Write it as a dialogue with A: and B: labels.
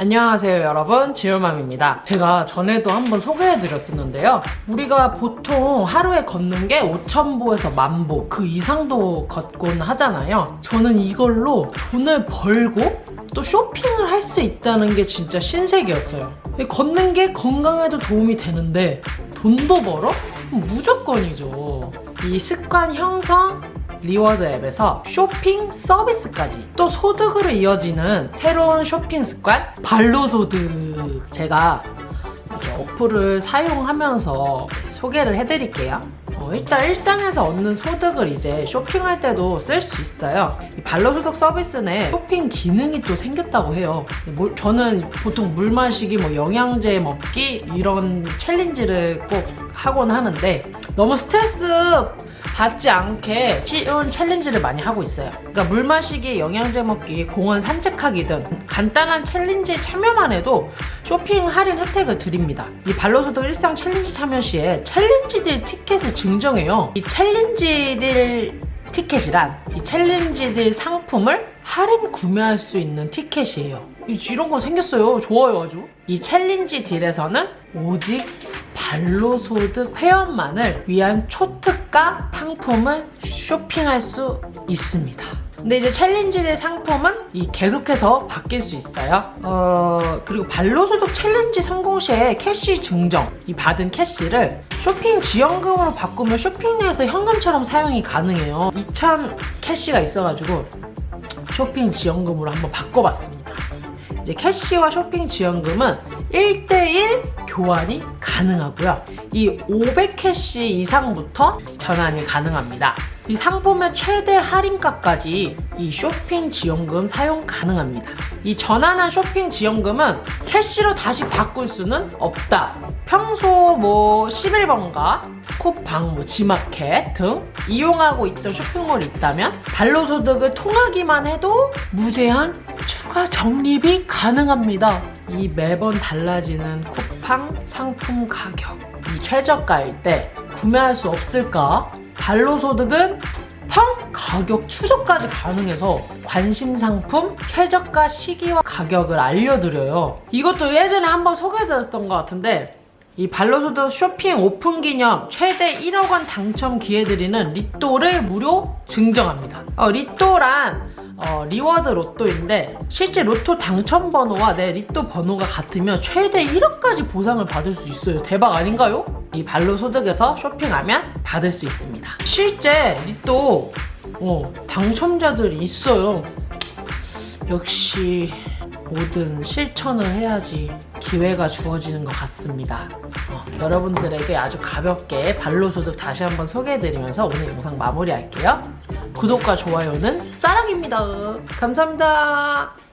A: 안녕하세요 여러분. 지울맘입니다. 제가 전에도 한번 소개해드렸었는데요. 우리가 보통 하루에 걷는 게 5천보에서 만보 그 이상도 걷곤 하잖아요. 저는 이걸로 돈을 벌고 또 쇼핑을 할 수 있다는 게 진짜 신세계였어요. 걷는 게 건강에도 도움이 되는데 돈도 벌어? 무조건이죠. 이 습관 형성 리워드 앱에서 쇼핑 서비스까지 또 소득으로 이어지는 새로운 쇼핑 습관 발로 소득 제가 이렇게 어플을 사용하면서 소개를 해드릴게요. 어, 일단 일상에서 얻는 소득을 이제 쇼핑할 때도 쓸 수 있어요. 이 발로소득 서비스 내 쇼핑 기능이 또 생겼다고 해요. 물- 저는 보통 물 마시기, 뭐 영양제 먹기 이런 챌린지를 꼭 하곤 하는데 너무 스트레스 받지 않게 쉬운 챌린지를 많이 하고 있어요. 그러니까 물 마시기, 영양제 먹기, 공원 산책하기 등 간단한 챌린지에 참여만 해도 쇼핑 할인 혜택을 드립니다. 이 발로소득 일상 챌린지 참여 시에 챌린지들 티켓을 증정해요. 이 챌린지들 티켓이란 이 챌린지들 상품을 할인 구매할 수 있는 티켓이에요. 이- 이런 거 생겼어요. 좋아요 아주. 이 챌린지 딜에서는 오직 발로소득 회원만을 위한 초특가 상품을 쇼핑할 수 있습니다. 근데 이제 챌린지의 상품은 이 계속해서 바뀔 수 있어요. 어, 그리고 발로소득 챌린지 성공 시에 캐시 증정, 이 받은 캐시를 쇼핑 지원금으로 바꾸면 쇼핑 내에서 현금처럼 사용이 가능해요. 2000 캐시가 있어가지고 쇼핑 지원금으로 한번 바꿔봤습니다. 이제 캐시와 쇼핑 지원금은 1대1 교환이 가능하고요. 이 500캐시 이상부터 전환이 가능합니다. 이 상품의 최대 할인가까지 이 쇼핑 지원금 사용 가능합니다. 이 전환한 쇼핑 지원금은 캐시로 다시 바꿀 수는 없다. 평소 뭐 11번가 쿠팡, 뭐 지마켓 등 이용하고 있던 쇼핑몰이 있다면 발로소득을 통하기만 해도 무제한 추가 적립이 가능합니다. 이 매번 달라지는 쿠팡 상품 가격 이 최저가일 때 구매할 수 없을까? 발로 소득은 쿠팡 가격 추적까지 가능해서 관심 상품 최저가 시기와 가격을 알려드려요. 이것도 예전에 한번 소개해드렸던 것 같은데 이 발로소득 쇼핑 오픈 기념 최대 1억 원 당첨 기회 드리는 리또를 무료 증정합니다. 어, 리또란 어, 리워드 로또인데 실제 로또 당첨 번호와 내 리또 번호가 같으면 최대 1억까지 보상을 받을 수 있어요. 대박 아닌가요? 이 발로 소득에서 쇼핑하면 받을 수 있습니다. 실제 리또 어, 당첨자들이 있어요. 역시 뭐든 실천을 해야지 기회가 주어지는 것 같습니다. 어, 여러분들에게 아주 가볍게 발로소득 다시 한번 소개해드리면서 오늘 영상 마무리할게요. 구독과 좋아요는 사랑입니다. 감사합니다.